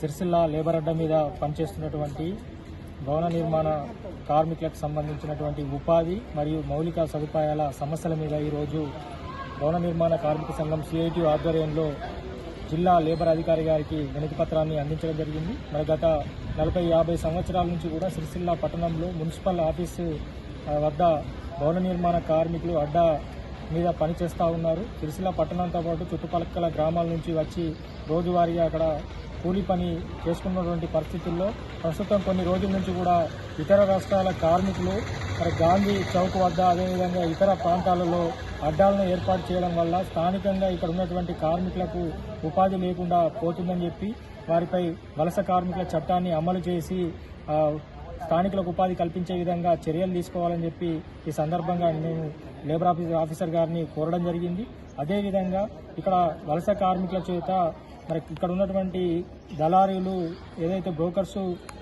Sircilla labour అడ్డ మీద పనిచేస్తున్నటువంటి భవన నిర్మాణ కార్మికులకు సంబంధించినటువంటి ఉపాధి మరియు మౌలిక సదుపాయాల సమస్యల మీద ఈరోజు భవన నిర్మాణ కార్మిక సంఘం సిఐటి ఆధ్వర్యంలో జిల్లా లేబర్ అధికారి గారికి వినతి పత్రాన్ని అందించడం జరిగింది. మరి గత నలభై యాభై సంవత్సరాల నుంచి కూడా సిరిసిల్ల పట్టణంలో మున్సిపల్ ఆఫీసు వద్ద భవన నిర్మాణ కార్మికులు అడ్డా మీద పనిచేస్తూ ఉన్నారు. సిరిసిల్ల పట్టణంతో పాటు చుట్టుపక్కల గ్రామాల నుంచి వచ్చి రోజువారీగా అక్కడ కూలీ పని చేసుకున్నటువంటి పరిస్థితుల్లో ప్రస్తుతం కొన్ని రోజుల నుంచి కూడా ఇతర రాష్ట్రాల కార్మికులు మరి గాంధీ చౌక్ వద్ద అదేవిధంగా ఇతర ప్రాంతాలలో అడ్డాలను ఏర్పాటు చేయడం వల్ల స్థానికంగా ఇక్కడ ఉన్నటువంటి కార్మికులకు ఉపాధి లేకుండా పోతుందని చెప్పి వారిపై వలస కార్మికుల చట్టాన్ని అమలు చేసి స్థానికులకు ఉపాధి కల్పించే విధంగా చర్యలు తీసుకోవాలని చెప్పి ఈ సందర్భంగా నేను లేబర్ ఆఫీసర్ ఆఫీసర్ గారిని కోరడం జరిగింది. అదేవిధంగా ఇక్కడ వలస కార్మికుల చేత మరి ఇక్కడ ఉన్నటువంటి దళారీలు ఏదైతే బ్రోకర్స్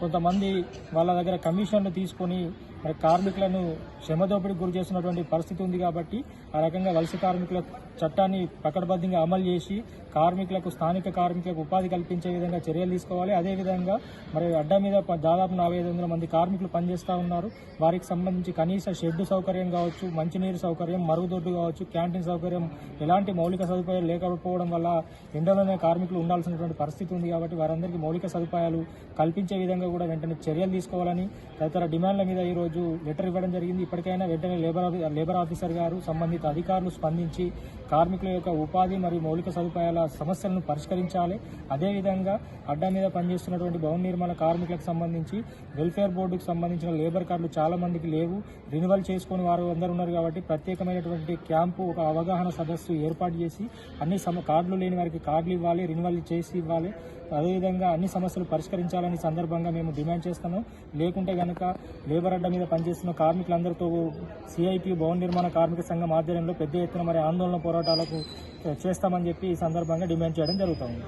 కొంతమంది వాళ్ళ దగ్గర కమిషన్లు తీసుకొని మరి కార్మికులను శ్రమదోపిడికి గురి చేస్తున్నటువంటి పరిస్థితి ఉంది కాబట్టి ఆ రకంగా వలస కార్మికుల చట్టాన్ని పకడ్బందీగా అమలు చేసి కార్మికులకు స్థానిక కార్మికులకు ఉపాధి కల్పించే విధంగా చర్యలు తీసుకోవాలి. అదేవిధంగా మరి అడ్డా మీద దాదాపు నలభై ఐదు వందల మంది కార్మికులు పనిచేస్తూ ఉన్నారు. వారికి సంబంధించి కనీస షెడ్ సౌకర్యం కావచ్చు మంచినీరు సౌకర్యం మరుగుదొడ్డు కావచ్చు క్యాంటీన్ సౌకర్యం ఎలాంటి మౌలిక సదుపాయాలు లేకపోవడం వల్ల ఎండలోనే కార్మికులు ఉండాల్సినటువంటి పరిస్థితి ఉంది కాబట్టి వారందరికీ మౌలిక సదుపాయాలు కల్పించే విధంగా కూడా వెంటనే చర్యలు తీసుకోవాలని తదితర డిమాండ్ల మీద ఈ రోజు లెటర్ ఇవ్వడం జరిగింది. ఇప్పటికైనా వెంటనే లేబర్ లేబర్ ఆఫీసర్ గారు సంబంధిత అధికారులు స్పందించి కార్మికుల యొక్క ఉపాధి మరియు మౌలిక సదుపాయాల సమస్యలను పరిష్కరించాలి. అదేవిధంగా అడ్డా మీద పనిచేస్తున్నటువంటి భవన నిర్మాణ కార్మికులకు సంబంధించి వెల్ఫేర్ బోర్డుకు సంబంధించిన లేబర్ కార్డులు చాలా మందికి లేవు. రినివల్ చేసుకుని వారు అందరు ఉన్నారు కాబట్టి ప్రత్యేకమైనటువంటి క్యాంపు ఒక అవగాహన సదస్సు ఏర్పాటు చేసి అన్ని సమ కార్డులు లేని వారికి కార్డులు ఇవ్వాలి రినివల్ చేసి ఇవ్వాలి. అదేవిధంగా అన్ని సమస్యలు పరిష్కరించాలని సందర్భంగా మేము డిమాండ్ చేస్తున్నాం. లేకుంటే కనుక లేబర్ అడ్డ మీద పనిచేస్తున్న తో సిఐటి భవన నిర్మాణ కార్మిక సంఘం ఆధ్వర్యంలో పెద్ద ఎత్తున మరి ఆందోళన పోరాటాలకు చేస్తామని చెప్పి ఈ సందర్భంగా డిమాండ్ చేయడం జరుగుతుంది.